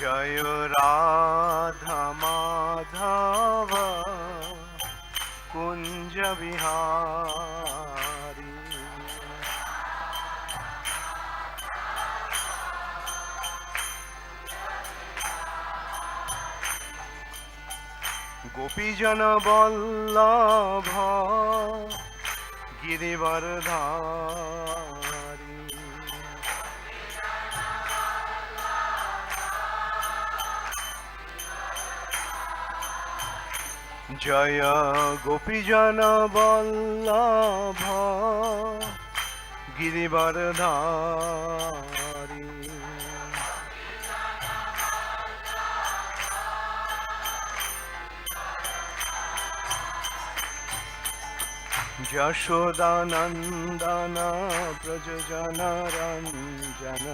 জয় রাধা মাধব কুঞ্জ বিহারী। গোপীজন বল্লভ গিরিবরধারী জয় গোপীজন বল্লভ গিরিবরধারী। যশোদানন্দন ব্রজজন রঞ্জন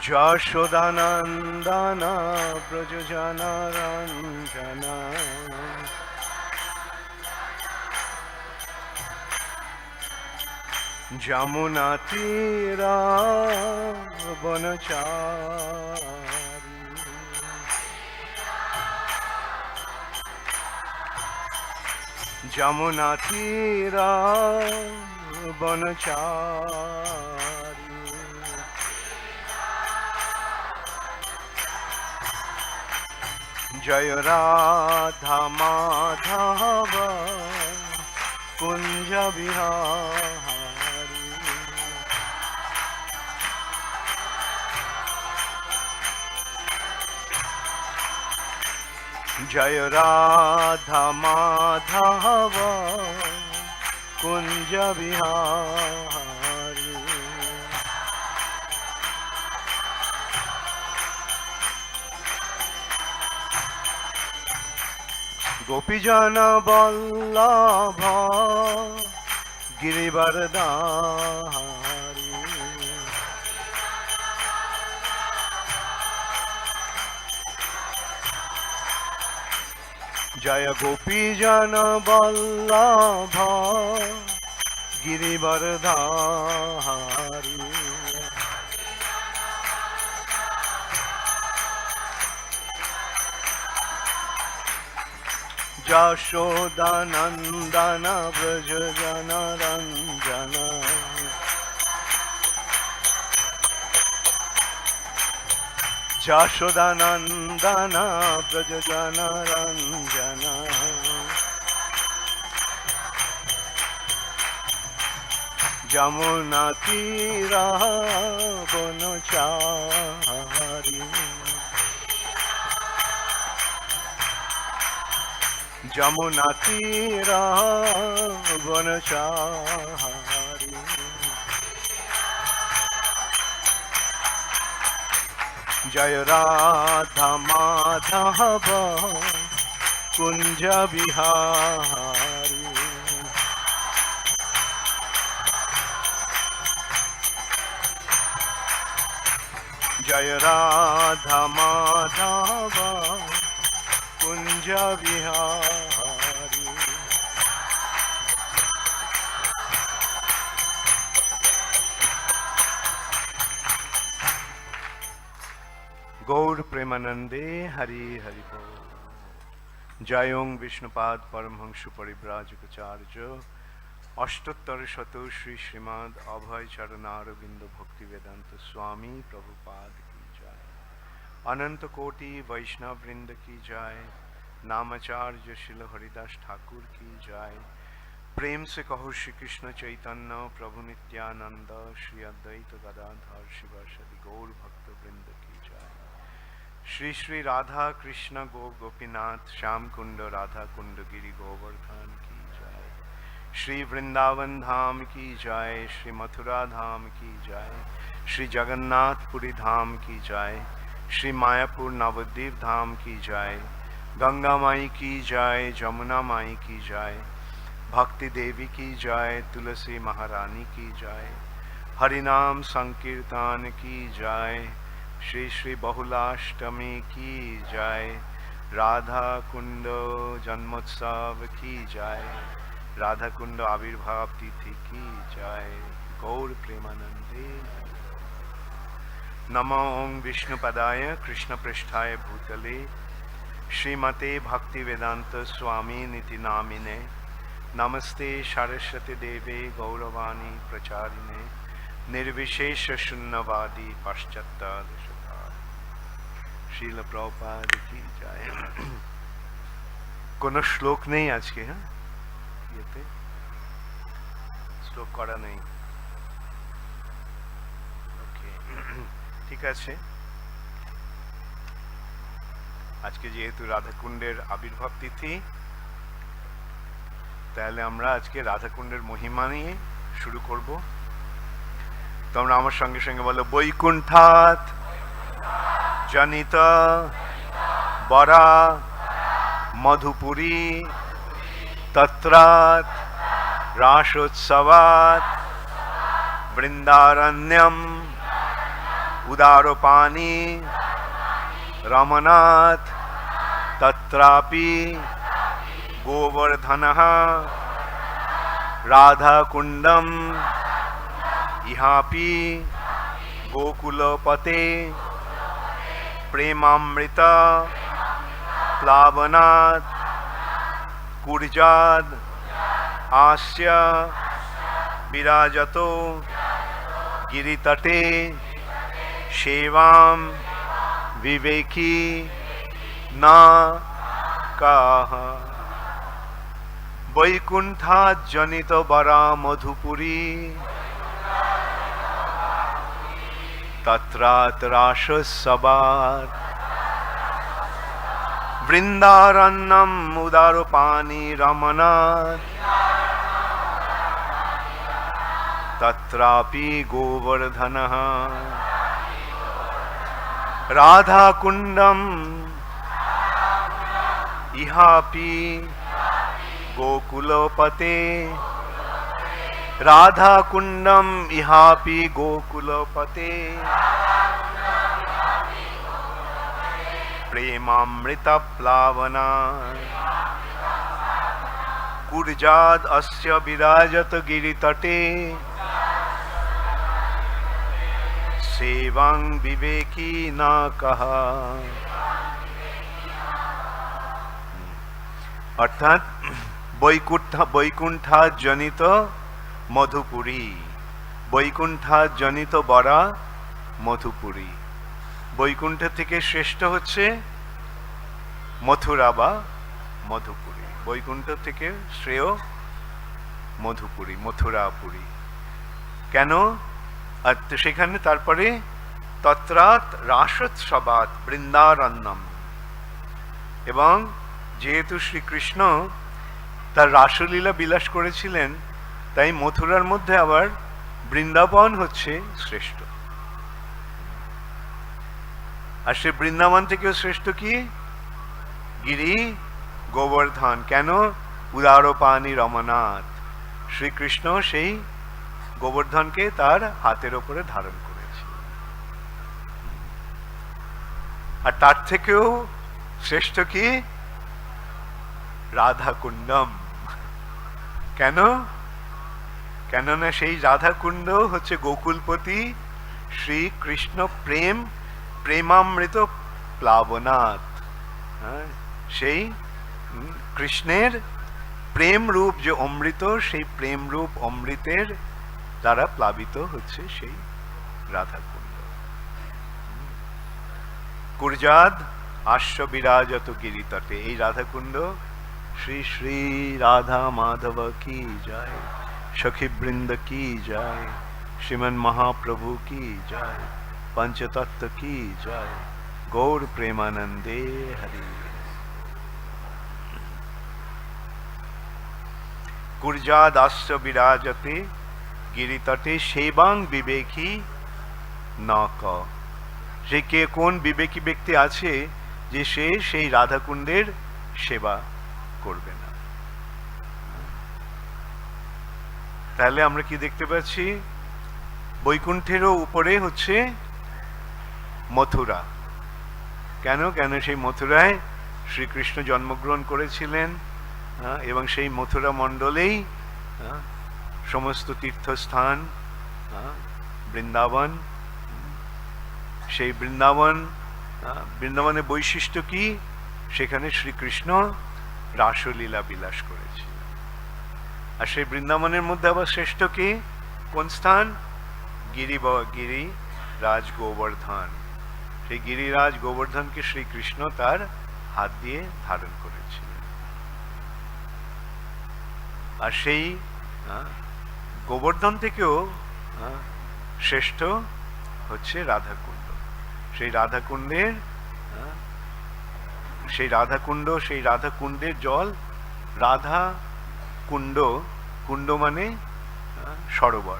যশোদানন্দন ব্রজজন রঞ্জন যমুনা তীরা বনচারী। যমুনা তীরা বনচারী। जय राधा माधव कुञ्ज विहारि। जय कुञ्ज विहार। গোপীজন বল্লভ গিরিবরদারি জয় গোপীজন বল্লভ গিরিবরধারী যশোদানন্দন জন রঞ্জন যশোদানন্দন ব্রজ জন রঞ্জন যমুনা তীরা বনচারী যমুনা তীরা বনচারী জয় রাধা মাধব কুঞ্জ বিহারী জয় রাধা মাধব কুঞ্জ বিহারী গৌর প্রেমানন্দে হরি হরি বল জয়ং বিষ্ণুপাদ পরমহংস পরিব্রাজকাচার্য অষ্টোত্তর শত শ্রী শ্রীমদ অভয় চরণারবিন্দ ভক্তি বেদান্ত স্বামী প্রভুপাদ কি জয় अनंत कोटि वैष्णव वृंद की जाय नामाचार्य शिल हरिदास ठाकुर की जाय प्रेम से कहो श्री कृष्ण चैतन्य प्रभु नित्यानंद श्री अद्वैत गदाधर शिवासदि श्री श्री राधा कृष्ण गो गोपीनाथ, श्याम कुंड, राधा कुंड, गिरी गोवर्धन की जाय। श्री वृंदावन धाम की जाय, श्री मथुरा धाम की जाय, श्री जगन्नाथपुरी धाम की जाय, श्री मायापुर नवद्वीप धाम की जाय, गंगा माई की जाय जमुना माई की जाय, भक्ति देवी की जाय, तुलसी महारानी की जाय हरिनाम संकीर्तन की जाय শ্রী শ্রী বহুলাষ্টমী কি জয় রাধা কুণ্ড জন্মোৎসব কি জয় রাধা কুণ্ড আবির্ভাব তিথি কি জয় গৌর প্রেমানন্দে নম ওং বিষ্ণুপদায় কৃষ্ণপৃষ্ঠায় ভূতলে। শ্রীমতে ভক্তিবেদান্ত স্বামী নীতি নামিনে। নমস্তে সরস্বতী দেবে গৌরবাণী প্রচারিণে। নির্বিশেষ শূন্যবাদী পাশ্চাত্য শিল প্রপাদ শ্লোক নেই আজকে হ্যাঁ ইয়েতে শ্লোক করা নেই ঠিক আছে আজকে যেহেতু রাধাকুণ্ডের আবির্ভাব তিথি তাহলে আমরা আজকে রাধাকুণ্ডের মহিমা নিয়ে শুরু করব তোমরা আমার সঙ্গে সঙ্গে বলো বৈকুণ্ঠাত জনিত বরা মধুপুরী তত্রাত রাসোৎসবাত বৃন্দারণ্যম উদারপানি রমনাথ তত্রাপি গোবর্ধন রাধাকুণ্ডম ইহাপি গোকুলপতে প্রেমামৃত প্লাবনাদ কুর্জাদ আস্য বিরাজত গিরিতটে সেবাম বিবেকী না কাহ বৈকুণ্ঠাৎ জনিত বরা মধুপুরী তত্রাতরাসবাদ বৃন্দারণ্যম উদারপানি রমনাথ তত্রাপি গোবর্ধন রাধাকুণ্ডম ইহাপি গোকুলপতে রাধাকুণ্ডম ইহাপি গোকুলপতে প্রেমামৃত প্লাবনা কুর্জাদ অস্য বিরাজত গিরিতটে সেবং বিবেকী না কাহা অর্থাৎ বৈকুণ্ঠ বৈকুণ্ঠা জনিত মধুপুরী। বৈকুণ্ঠা জনিত বরা, মধুপুরী। বৈকুণ্ঠ থেকে শ্রেষ্ঠ হচ্ছে মথুরা বা মধুপুরী। বৈকুণ্ঠ থেকে শ্রেয় মধুপুরী, মথুরাপুরী। কেন? সেখানে তারপরে তত্রাত রাসোৎসবাত বৃন্দারণ্যম। এবং যেহেতু শ্রীকৃষ্ণ তার রাসলীলা বিলাস করেছিলেন তাই মথুরার মধ্যে আবার বৃন্দাবন হচ্ছে শ্রেষ্ঠ। আর সে বৃন্দাবন থেকেও শ্রেষ্ঠ কি? গিরি গোবর্ধন। কেন? উদারপানি রমনাথ। শ্রীকৃষ্ণ সেই গোবর্ধনকে তার হাতের ওপরে ধারণ করেছে। আর তার থেকেও শ্রেষ্ঠ কি? রাধাকুণ্ডম। কেন? কেননা সেই রাধাকুণ্ড হচ্ছে গোকুলপতি শ্রীকৃষ্ণ প্রেম প্রেমামৃত প্লাবনাথ। হ্যাঁ, সেই কৃষ্ণের প্রেম রূপ যে অমৃত সেই প্রেম রূপ অমৃতের দ্বারা প্লাবিত হচ্ছে সেই রাধাকুণ্ড। হুম। কুরজাদ আশ্ব বিরাজত গিরিতটে। এই রাধাকুণ্ড শ্রী শ্রী রাধা মাধব কি যায় সখী বৃন্দ কি যায়? শ্রীমন মহাপ্রভু কি যায়? পঞ্চতত্ত্ব কি যায়? গৌর প্রেমানন্দে হরি। কুর্জা কুর্জাদাস্য বিরাজতে, গিরিতটে সেবাং বিবেকী নক সে কে কোন বিবেকী ব্যক্তি আছে, যে সে সেই রাধাকুণ্ডের সেবা করবে। তাহলে আমরা কি দেখতে পাচ্ছি? বৈকুণ্ঠেরও উপরে হচ্ছে মথুরা। কেন? কেন সেই মথুরায় শ্রীকৃষ্ণ জন্মগ্রহণ করেছিলেন এবং সেই মথুরা মণ্ডলেই সমস্ত তীর্থস্থান বৃন্দাবন, সেই বৃন্দাবন বৃন্দাবনের বৈশিষ্ট্য কি? সেখানে শ্রীকৃষ্ণ রাসলীলা বিলাস করেছিলেন। আর সেই বৃন্দাবনের মধ্যে আবার শ্রেষ্ঠ কি? কোন স্থান? গিরি গিরি রাজ গোবর্ধন। সেই গিরিরাজ গোবর্ধনকে শ্রীকৃষ্ণ তার হাত দিয়ে ধারণ করেছিলেন। আর সেই গোবর্ধন থেকেও শ্রেষ্ঠ হচ্ছে রাধাকুণ্ড। সেই রাধাকুণ্ডের সেই রাধাকুণ্ড, সেই রাধাকুণ্ডের জল রাধা কুণ্ড কুণ্ড মানে সরোবর।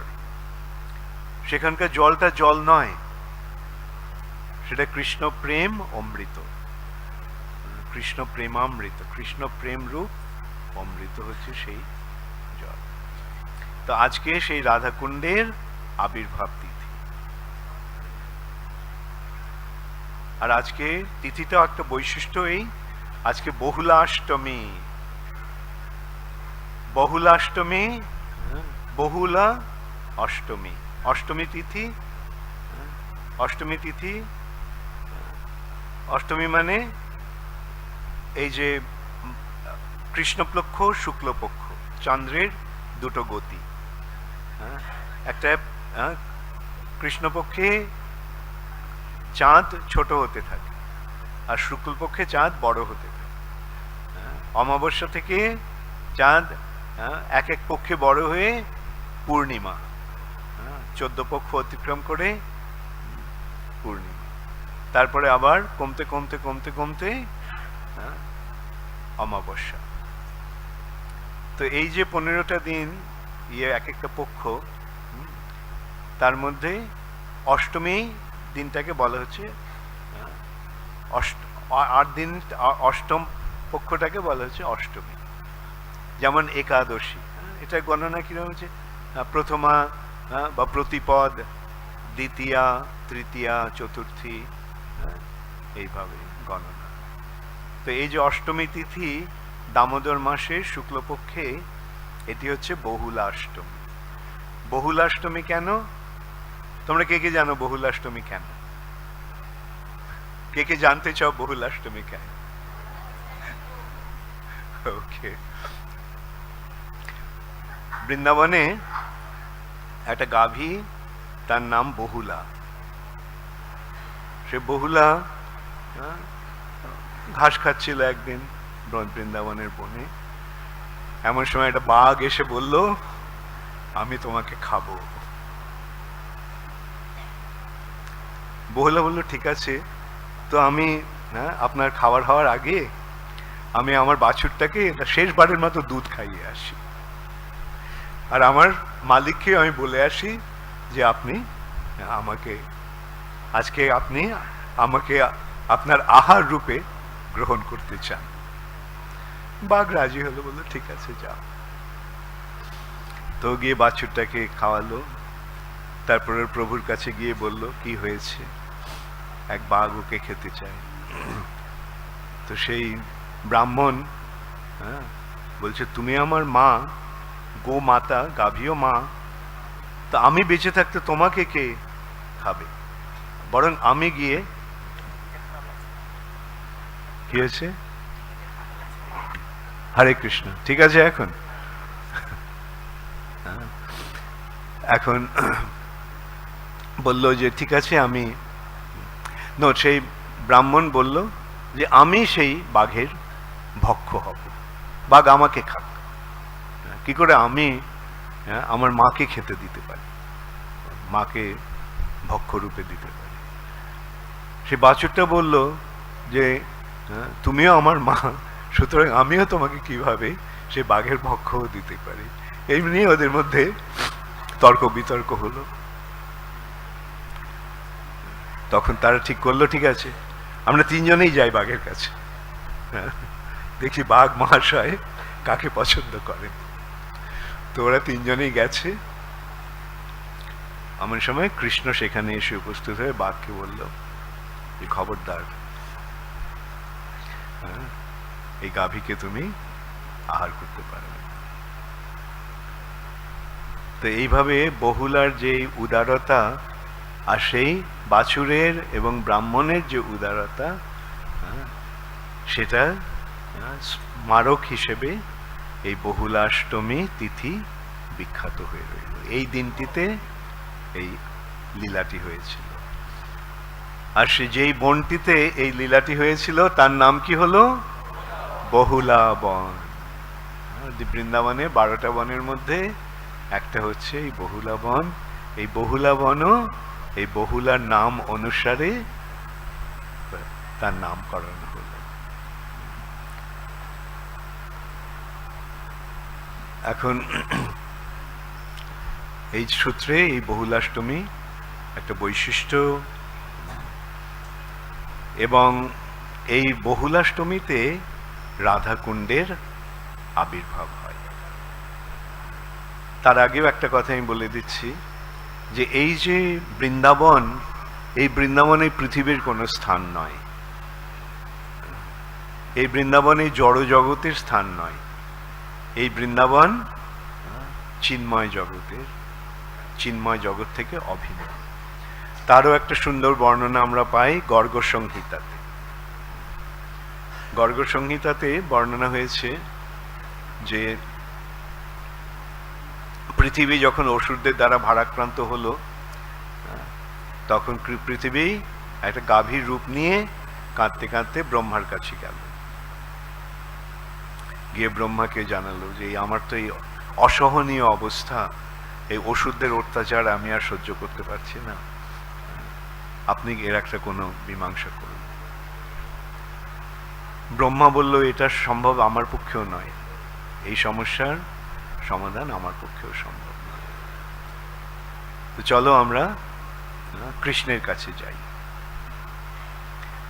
সেখানকার জলটা জল নয়। সেটা কৃষ্ণ প্রেম অমৃত। কৃষ্ণ প্রেমামৃত, কৃষ্ণ প্রেম রূপ অমৃত হচ্ছে সেই জল। তো আজকে সেই রাধাকুণ্ডের আবির্ভাব তিথি। আর আজকে তিথিটা একটা বৈশিষ্ট্য এই, আজকে বহুলাষ্টমী। বহুলাষ্টমী, বহুলা অষ্টমী। অষ্টমী তিথি অষ্টমী তিথি, অষ্টমী মানে এই যে কৃষ্ণপক্ষ, শুক্লপক্ষ, চন্দ্রের দুটো গতি। একটা কৃষ্ণপক্ষে চাঁদ ছোট হতে থাকে আর শুক্লপক্ষে চাঁদ বড় হতে থাকে। অমাবস্যা থেকে চাঁদ এক এক পক্ষে বড় হয়ে পূর্ণিমা হ্যাঁ, চোদ্দ পক্ষ অতিক্রম করে পূর্ণিমা। তারপরে আবার কমতে কমতে কমতে কমতে হ্যাঁ, অমাবস্যা। তো এই যে পনেরোটা দিন ইয়ে এক একটা পক্ষ তার মধ্যে অষ্টমী দিনটাকে বলা হচ্ছে অষ্ট আট দিন অষ্টম পক্ষটাকে বলা হচ্ছে অষ্টমী। যেমন একাদশী। এটা গণনা কীরকম হচ্ছে প্রথমা বা প্রতিপদ, দ্বিতীয়া, তৃতীয়া, চতুর্থী এইভাবে গণনা। তো এই যে অষ্টমী তিথি দামোদর মাসের শুক্লপক্ষে, এটি হচ্ছে বহুলাষ্টমী। বহুলাষ্টমী কেন? তোমরা কে কে জানো বহুলাষ্টমী কেন? কে কে জানতে চাও বহুলাষ্টমী কেন? ওকে বৃন্দাবনে একটা গাভী তার নাম বহুলা। সে বহুলা হ্যাঁ, ঘাস খাচ্ছিল একদিন বৃন্দাবনের বনে। এমন সময় একটা বাঘ এসে বলল আমি তোমাকে খাব। বহুলা বলল ঠিক আছে তো আমি হ্যাঁ আপনার খাবার হওয়ার আগে আমি আমার বাছুরটাকে শেষবারের মতো দুধ খাইয়ে আসি। আর আমার মালিককে আমি বলে আসি যে আপনি আমাকে, আজকে আপনি আমাকে আপনার আহার রূপে গ্রহণ করতে চান। বাঘ রাজি হলো, বলল, ঠিক আছে, যাও। তো গিয়ে বাছুরটাকে খাওয়ালো। তারপরে প্রভুর কাছে গিয়ে বলল, কি হয়েছে? এক বাঘ ওকে খেতে চায়। তো সেই ব্রাহ্মণ হ্যাঁ বলছে, তুমি আমার মা গো মাতা, গাভীয় মা, তা আমি বেঁচে থাকতে তোমাকে কে খাবে? বরং আমি গিয়ে কি হয়েছে? হরে কৃষ্ণ। ঠিক আছে এখন? হ্যাঁ। এখন বলল যে, ঠিক আছে, আমি ন, সেই ব্রাহ্মণ বলল যে, আমি সেই বাঘের ভক্ষ হব। বাঘ আমাকে খাক কি করে আমি হ্যাঁ, আমার মাকে খেতে দিতে পারি? মাকে ভক্ষ রূপে দিতে পারি। সে বাছুরটা বলল যে হ্যাঁ, তুমিও আমার মা সুতরাং আমিও তোমাকে কীভাবে সে বাঘের ভক্ষও দিতে পারি? এই নিয়ে ওদের মধ্যে তর্ক বিতর্ক হলো। তখন তারা ঠিক করল ঠিক আছে আমরা তিনজনেই যাই বাঘের কাছে। হ্যাঁ, দেখি বাঘ মহাশয় কাকে পছন্দ করেন। তো ওরা তিনজনেই গেছে। এমন সময় কৃষ্ণ সেখানে এসে উপস্থিত হয়ে বাঘকে বলল যে খবরদার হ্যাঁ, এই গাভীকে তুমি আহার করতে পারবে তো এইভাবে বহুলার যে উদারতা আর সেই বাছুরের এবং ব্রাহ্মণের যে উদারতা হ্যাঁ, সেটা হ্যাঁ, স্মারক হিসেবে এই বহুলাষ্টমী তিথি বিখ্যাত হয়ে রইল। এই দিনটিতে এই লীলাটি হয়েছিল। আর সে যেই বনটিতে এই লীলাটি হয়েছিল, তার নাম কি হলো? বহুলা বন। বৃন্দাবনে বারোটা বনের মধ্যে একটা হচ্ছে এই বহুলা বন। এই বহুলা বনও এই বহুলার নাম অনুসারে তার নামকরণ হলো এখন এই সূত্রে এই বহুলাষ্টমী একটা বৈশিষ্ট্য এবং এই বহুলাষ্টমীতে রাধাকুণ্ডের আবির্ভাব হয়। তার আগেও একটা কথা আমি বলে দিচ্ছি যে এই যে বৃন্দাবন, এই বৃন্দাবন পৃথিবীর কোনো স্থান নয়। এই বৃন্দাবন জড় জগতের স্থান নয়। এই বৃন্দাবন চিন্ময় জগতের, চিন্ময় জগৎ থেকে অভিন্ন। তারও একটা সুন্দর বর্ণনা আমরা পাই গর্গ সংহিতাতে গর্গ সংহিতাতে বর্ণনা হয়েছে যে পৃথিবী যখন অসুরদের দ্বারা ভারাক্রান্ত হলো, তখন পৃথিবী একটা গাভীর রূপ নিয়ে কাঁদতে কাঁদতে ব্রহ্মার কাছে গেল। গিয়ে ব্রহ্মাকে জানালো যে আমার তো এই অসহনীয় অবস্থা, এই ওষুধদের অত্যাচার আমি আর সহ্য করতে পারছি না। আপনি এর একটা কোনো মীমাংসা করুন। ব্রহ্মা বলল, এটা সম্ভব আমার পক্ষেও নয়। এই সমস্যার সমাধান আমার পক্ষেও সম্ভব নয়। তো চলো আমরা কৃষ্ণের কাছে যাই।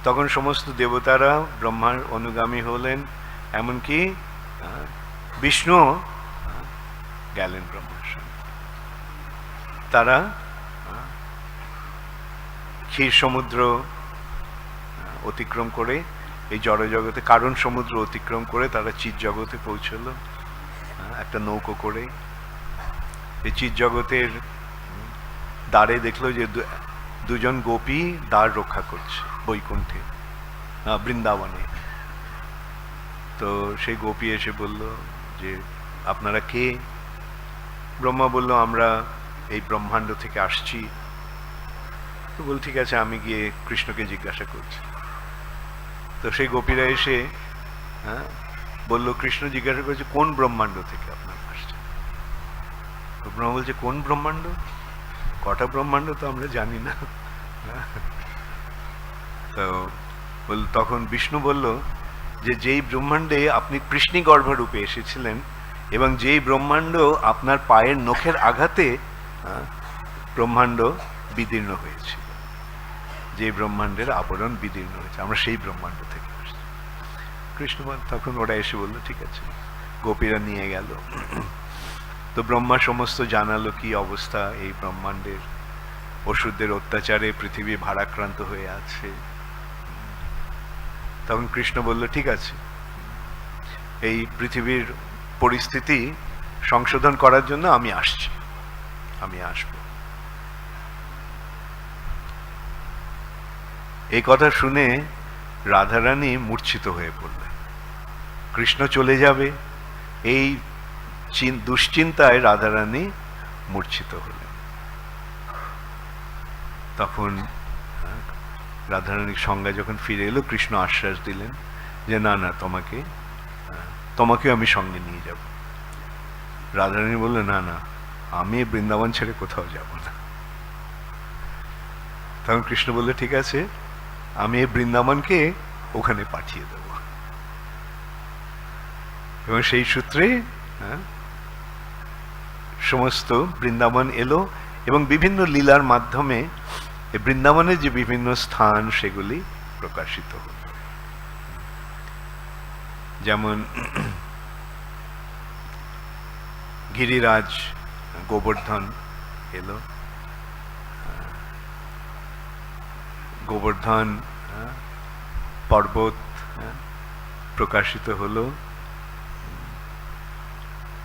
তখন সমস্ত দেবতারা ব্রহ্মার অনুগামী হলেন, এমনকি বিষ্ণু গেলেন ব্রহ্মার সঙ্গে তারা আহ, ক্ষীর সমুদ্র অতিক্রম করে এই জড়জগতে কারণ সমুদ্র অতিক্রম করে তারা চিৎ জগতে পৌঁছলো একটা নৌকো করে। এই চিৎ জগতের দ্বারে দেখল যে দুজন গোপী দ্বার রক্ষা করছে বৈকুণ্ঠে বৃন্দাবনে। তো সেই গোপী এসে বলল যে, আপনারা কে? ব্রহ্মা বলল, আমরা এই ব্রহ্মাণ্ড থেকে আসছি। তো বল, ঠিক আছে, আমি গিয়ে কৃষ্ণকে জিজ্ঞাসা করছি। তো সেই গোপীরা এসে হ্যাঁ বলল, কৃষ্ণ জিজ্ঞাসা করছে, কোন ব্রহ্মাণ্ড থেকে আপনার আসছে তো ব্রহ্মা বলছে, কোন ব্রহ্মাণ্ড? কটা ব্রহ্মাণ্ড তো আমরা জানি না। তো বল, তখন বিষ্ণু বলল যে যেই ব্রহ্মাণ্ডে আপনি কৃষ্ণী গর্ভরূপে এসেছিলেন এবং যেই ব্রহ্মাণ্ড আপনার পায়ের নখের আঘাতে ব্রহ্মাণ্ড বিদীর্ণ হয়েছিল। যে ব্রহ্মাণ্ডের আবরণ বিদীর্ণ হয়েছে, আমরা সেই ব্রহ্মাণ্ড থেকে আসছি। কৃষ্ণ তখন ওরা এসে বলল, ঠিক আছে, গোপীরা নিয়ে গেল। তো ব্রহ্মা সমস্ত জানালো কি অবস্থা এই ব্রহ্মাণ্ডের। ওষুধদের অত্যাচারে পৃথিবী ভারাক্রান্ত হয়ে আছে। তখন কৃষ্ণ বলল, ঠিক আছে। এই পৃথিবীর পরিস্থিতি সংশোধন করার জন্য আমি আসছি। আমি আসব। এই কথা শুনে রাধারানী মূর্ছিত হয়ে পড়লেন। কৃষ্ণ চলে যাবে। এই চিন- দুশ্চিন্তায় রাধারানী মূর্ছিত হলেন। তখন রাধারানীর সংজ্ঞা যখন ফিরে এলো কৃষ্ণ আশ্বাস দিলেন যে না না তোমাকে আহ, তোমাকেও আমি সঙ্গে নিয়ে যাব। রাধারানী বলল না না আমি বৃন্দাবন ছেড়ে কোথাও যাব না। তখন কৃষ্ণ বলল ঠিক আছে আমি এই বৃন্দাবনকে ওখানে পাঠিয়ে দেব। এবং সেই সূত্রে হ্যাঁ, সমস্ত বৃন্দাবন এলো এবং বিভিন্ন লীলার মাধ্যমে এই বৃন্দাবনের যে বিভিন্ন স্থান সেগুলি প্রকাশিত হল। যেমন গিরিরাজ গোবর্ধন এলো। গোবর্ধন, পর্বত, প্রকাশিত হলো।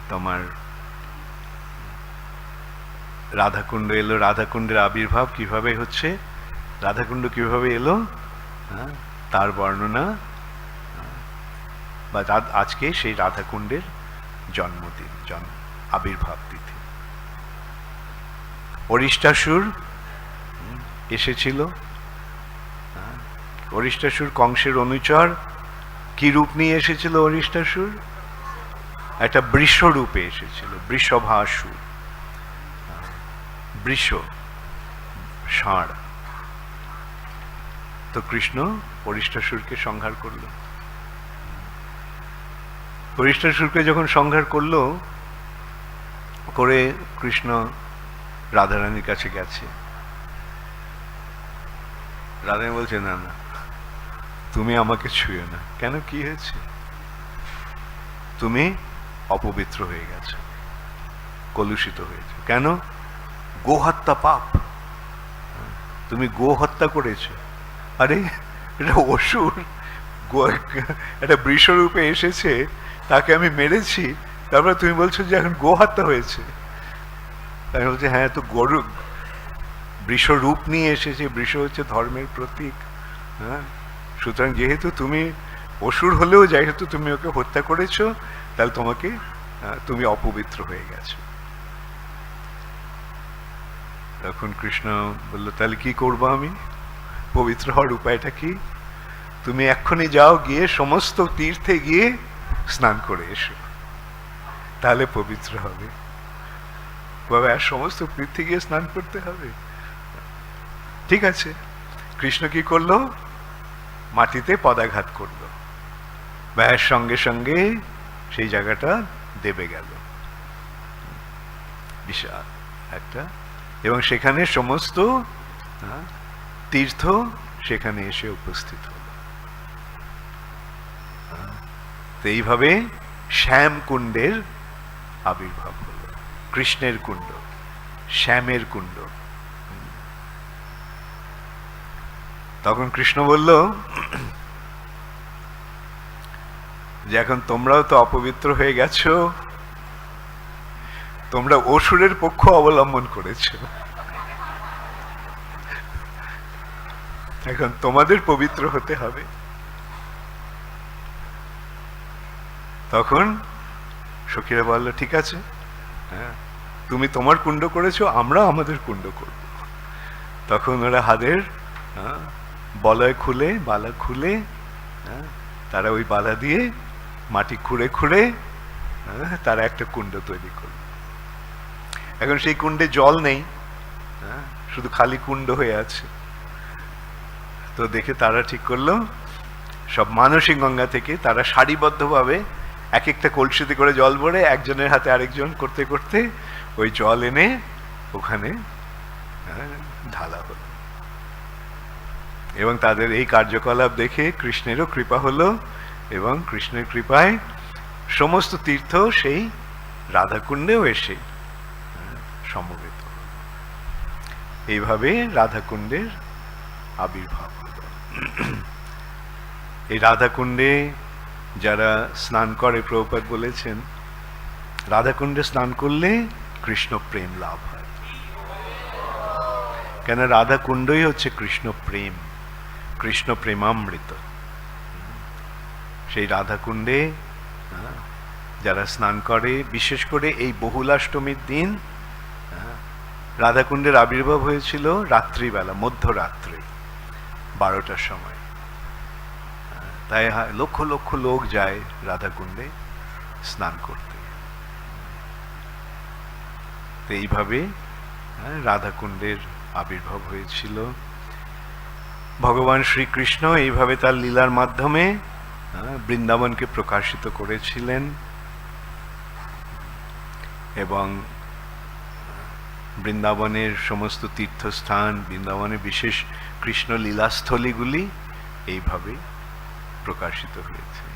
তোমার রাধাকুণ্ড এলো রাধাকুণ্ডের আবির্ভাব কীভাবে হচ্ছে? রাধাকুণ্ড কীভাবে এলো? হ্যাঁ, তার বর্ণনা হ্যাঁ, বা আজকে সেই রাধাকুণ্ডের জন্মদিন জন্ম আবির্ভাব তিথি। অরিষ্টাসুর এসেছিল হ্যাঁ, অরিষ্টাসুর কংসের অনুচর কি রূপ নিয়ে এসেছিল অরিষ্টাসুর? একটা বৃষ রূপে এসেছিল বৃষভাসুর। বৃষ, ষাঁড়। তো কৃষ্ণ অরিষ্টাসুরকে সংহার করল। অরিষ্টাসুরকে যখন সংহার করল, করে কৃষ্ণ রাধারানীর কাছে গেছে। রাধারানী বলছে, না না, তুমি আমাকে ছুঁয়ে না। কেন? কি হয়েছে? তুমি অপবিত্র হয়ে গেছো, কলুষিত হয়েছে। কেন? গোহত্যা পাপ। তুমি গো হত্যা করেছ। আরে, এটা অসুর। একটা বৃষরূপে এসেছে, তাকে আমি মেরেছি, তারপরে তুমি বলছো যে এখন গো হত্যা হয়েছে। আমি বলছি হ্যাঁ তো গরু, বৃষ রূপ নিয়ে এসেছে, বৃষ হচ্ছে ধর্মের প্রতীক। হ্যাঁ সুতরাং যেহেতু তুমি অসুর হলেও, যেহেতু তুমি ওকে হত্যা করেছ, তাহলে তোমাকে তুমি অপবিত্র হয়ে গেছো। তখন কৃষ্ণ বলল, তাহলে কি করব আমি? পবিত্র হওয়ার উপায়টা কি? তুমি এক্ষুনি যাও, গিয়ে সমস্ত তীর্থে গিয়ে স্নান করে এসো। তাহলে পবিত্র হবে। বাবা, আর সমস্ত তীর্থে গিয়ে স্নান করতে হবে? ঠিক আছে। কৃষ্ণ কি করল? মাটিতে পদাঘাত করল। ব্যাস, সঙ্গে সঙ্গে সেই জায়গাটা দেবে গেল। বিশাল একটা এবং সেখানে সমস্ত তীর্থ সেখানে এসে উপস্থিত হলো। এইভাবে শ্যাম কুণ্ডের আবির্ভাব হলো। কৃষ্ণের কুণ্ড, শ্যামের কুণ্ড। তখন কৃষ্ণ বলল, যে এখন তোমরাও তো অপবিত্র হয়ে গেছো তোমরা অসুরের পক্ষ অবলম্বন করেছ। এখন তোমাদের পবিত্র হতে হবে। তখন সখীরা বলল ঠিক আছে। হ্যাঁ তুমি তোমার কুণ্ড করেছ আমরা আমাদের কুণ্ড করব। তখন ওরা হাদের হ্যাঁ, বলয় খুলে বালা খুলে হ্যাঁ, তারা ওই বালা দিয়ে মাটি খুঁড়ে খুঁড়ে তারা একটা কুণ্ড তৈরি করল। এখন সেই কুণ্ডে জল নেই। হ্যাঁ, শুধু খালি কুণ্ড হয়ে আছে। তো দেখে তারা ঠিক করল সব মানসিক গঙ্গা থেকে তারা সারিবদ্ধভাবে এক একটা কলসিতে করে জল ভরে একজনের হাতে আরেকজন করতে করতে ওই জল এনে ওখানে হ্যাঁ, ঢালা হলো। এবং তাদের এই কার্যকলাপ দেখে কৃষ্ণেরও কৃপা হলো এবং কৃষ্ণের কৃপায় সমস্ত তীর্থ সেই রাধাকুণ্ডেও এসে সমবেত। এইভাবে রাধাকুণ্ডের আবির্ভাব হলো। এই রাধাকুণ্ডে যারা স্নান করে প্রভুপাত বলেছেন রাধাকুণ্ডে স্নান করলে কৃষ্ণ প্রেম লাভ হয়। কেন রাধাকুণ্ডই হচ্ছে কৃষ্ণ প্রেম কৃষ্ণ প্রেমামৃত। সেই রাধাকুণ্ডে হ্যাঁ, যারা স্নান করে বিশেষ করে এই বহুলাষ্টমীর দিন রাধাকুণ্ডের আবির্ভাব হয়েছিল রাত্রিবেলা মধ্যরাত্রে বারোটার সময়। তাই লক্ষ লক্ষ লোক যায় রাধাকুণ্ডে স্নান করতে। এইভাবে হ্যাঁ, রাধাকুণ্ডের আবির্ভাব হয়েছিল। ভগবান শ্রীকৃষ্ণ এইভাবে তার লীলার মাধ্যমে হ্যাঁ, বৃন্দাবনকে প্রকাশিত করেছিলেন এবং বৃন্দাবনের সমস্ত তীর্থস্থান বৃন্দাবনের বিশেষ কৃষ্ণ লীলাস্থলীগুলি এইভাবে প্রকাশিত হয়েছে।